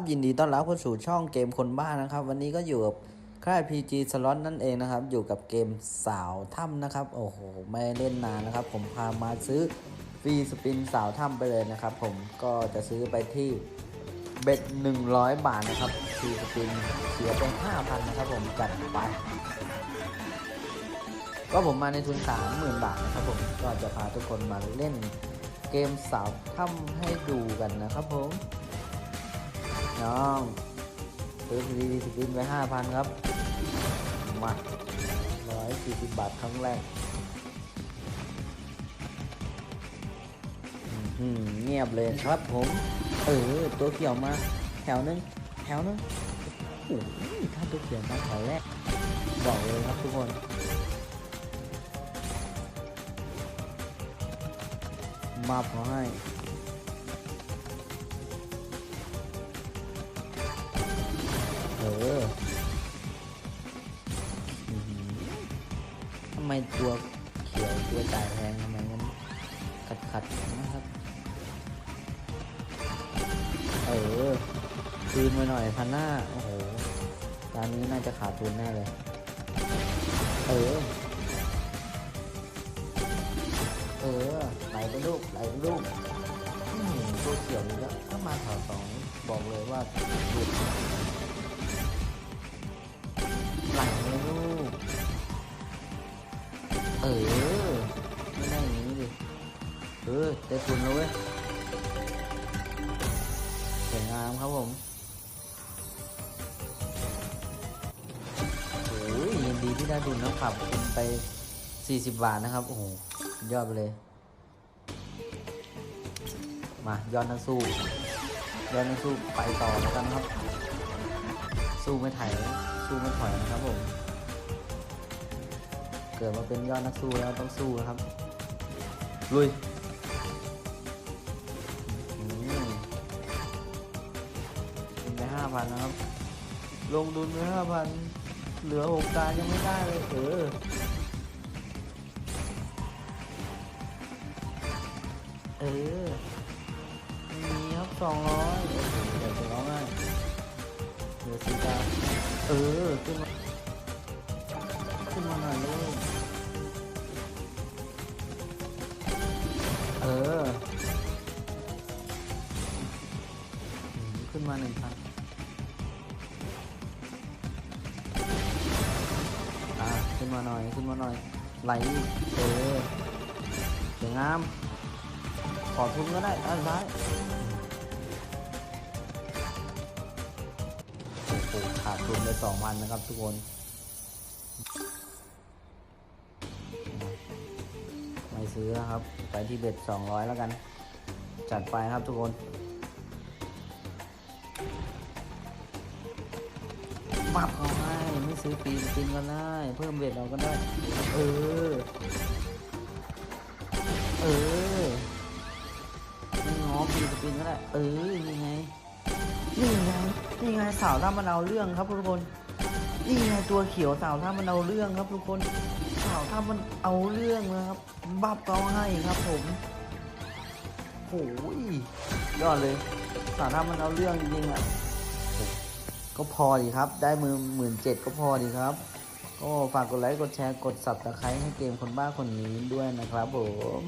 ับยินดีต้อนรับเข้าสู่ช่องเกมคนบ้านนะครับ วันนี้ก็อยู่กับค่าย PG Slot นั่นเองนะครับ อยู่กับเกมสาวถ้ำนะครับ โอ้โห ไม่เล่นนานนะครับ ผมพามาซื้อฟรีสปินสาวถ้ำไปเลยนะครับ ผมก็จะซื้อไปที่เบ็ด100 บาทนะครับฟรีสปินเสียไป5,000นะครับ ผมจัดไปก็ผมมาในทุน 30,000 บาทนะครับ ผมก็จะพาทุกคนมาเล่นเกมสาวถ้ำให้ดูกันนะครับผม น้องซื้อดีสปินไปห้าพันครับ มาร้อยสี่สิบบาทครั้งแรกเงียบเลยครับผม เออ ตัวเขียวมา แถวนึง แถวนึงโอ้ยถ้าตัวเขียวมาแถวแรก บอกเลยครับทุกคนมาพอให้ ไมตัวเขียวตัวจ่ายแพงทำไมมันขัดขัดๆนะครับ เออ คืนมาหน่อยพันหน้า โอ้โหร้านนี้น่าจะขาดทุนแน่เลย เออ เออ ไหลไปลูกไหลไปลูกตัวเขียวนี่ก็ถ้ามาแถวสองบอกเลยว่าหลุด เออไม่ได้อย่างนี้ดิเออได้ทุนแล้วเว้ยสวยงามครับผมโอ้ยยินดีที่ได้ทุนนะขับคุณไป 40 บาทนะครับ โอ้โหยอดไปเลย มายอดนักสู้ยอดนักสู้ไปต่อแล้วกันครับ สู้ไม่ถ่ายสู้ไม่ถอยนะครับผม เกิดมาเป็นยอดนักสู้แล้วต้องสู้นะครับ ลุยอืมทุนไปห้าพันนะครับ ลงดุนไปห้าพันเหลือหกตายังไม่ได้เลยเออเออมีครับสองร้อยโอ้โหเดี๋ยวจะร้องไห้เหลือสี่ตาเออ ขึ้นมาขึ้นมาหน่อยลูก ออขึ้นมาหนึ่งพันอ่าขึ้นมาหน่อย ขึ้นมาหน่อย ไหล เออสวยงาม ขอทุนก็ได้ด้านซ้ายโอ้โหขาดทุนไปสองพันนะครับทุกคน ซื้อแล้วครับ ไปที่เบ็ดสองร้อยแล้วกัน จัดไปครับทุกคนมับเขาให้ไม่ซื้อปีนปีนก็ได้ เพิ่มเบ็ดเราก็ได้ เออ เออไม่ง้อปีนปีนก็ได้ เออนี่ไงนี่ไงนี่ไงสาวถ้ามันเอาเรื่องครับทุกคนนี่ไงตัวเขียวสาวถ้ามันเอาเรื่องครับทุกคน สาวถ้ามันเอาเรื่องนะครับ บับเขาให้ครับผมโอ้ยยอดเลยสาถ้ามันเอาเรื่องจริงๆอะก็พอดีครับ ได้มือหมื่นเจ็ดก็พอดีครับ ก็ฝากกดไลค์ กดแชร์ กดสับตะไคร้ให้เกมคนบ้าคนนี้ด้วยนะครับผม